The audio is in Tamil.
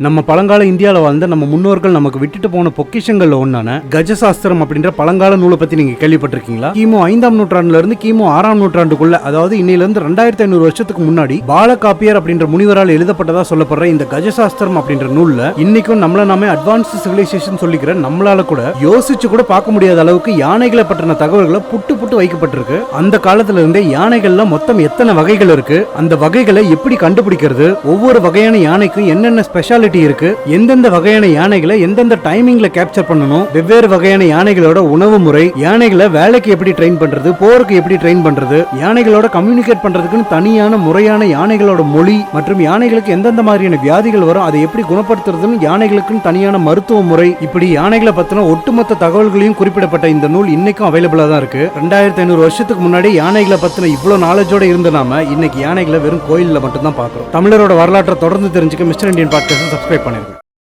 நம்ம பழங்கால இந்தியாவில் வாழ்ந்த நம்ம முன்னோர்கள் நமக்கு விட்டுட்டு போன பொக்கிஷங்கள்ல ஒன்றான கஜசாஸ்திரம் அப்படின்ற பழங்கால நூலை பத்தி நீங்க கேள்விப்பட்டிருக்கீங்களா? கிமு ஐந்தாம் நூற்றாண்டுல இருந்து கிமு ஆறாம் நூற்றாண்டுக்குள்ள அதாவது இன்னையில இருந்து ரெண்டாயிரத்தி ஐநூறு வருஷத்துக்கு முன்னாடி பாலகாப்பியர் அப்படின்ற முனிவரால் எழுதப்பட்டதா சொல்லப்படுற இந்த கஜசாஸ்திரம் அப்படின்ற நூல்ல இன்னைக்கும் நம்மள நாமே அட்வான்ஸ்டு சிவிலைசேஷன் சொல்லிக்கிற நம்மளால கூட யோசிச்சு கூட பார்க்க முடியாத அளவுக்கு யானைகளை பற்றின தகவல்களை புட்டு புட்டு வைக்கப்பட்டிருக்கு. அந்த காலத்துல இருந்தே யானைகள்ல மொத்தம் எத்தனை வகைகள் இருக்கு? அந்த வகைகளை எப்படி கண்டுபிடிக்கிறது? ஒவ்வொரு வகையான யானைக்கும் என்னென்ன ஸ்பெஷாலிட்டி இருக்கு. எந்தெந்த வகையான யானைகளை எந்தெந்த டைமிங்ல கேப்சர் பண்ணணும் வெவ்வேறு வகையான யானைகளோட உணவு முறை யானைகளை வேலைக்கு எப்படி ட்ரெயின் பண்றது போருக்கு எப்படி ட்ரெயின் பண்றது யானைகளோட கம்யூனிகேட் பண்றதுக்குன்னு தனியான முறையான யானைகளோட மொழி மற்றும் யானைகளுக்கு எந்தெந்த மாதிரியான வியாதிகள் வரும் அதை எப்படி குணப்படுத்துறதுன்னு யானைகளுக்குன்னு தனியான மருத்துவ முறை. இப்படி யானைகளை பத்தின ஒட்டுமொத்த தகவல்களையும் குறிப்பிடப்பட்ட இந்த நூல் இன்னைக்கும் அவைலபிளா தான் இருக்கு. ரெண்டாயிரத்தி ஐநூறு வருஷத்துக்கு முன்னாடி யானைகளை பத்தின இவ்வளவு நாலேஜோட இருந்த நாம இன்னைக்கு யானைகளை வெறும் கோயில்ல மட்டும் தான் பாக்குறோம் தமிழரோட வரலாற்றை தொடர்ந்து தெரிஞ்சுக்க மிஸ்டர் இந்தியன் பாட்காஸ்ட் சப்ஸ்கிரைப் பண்ணிருக்கோம்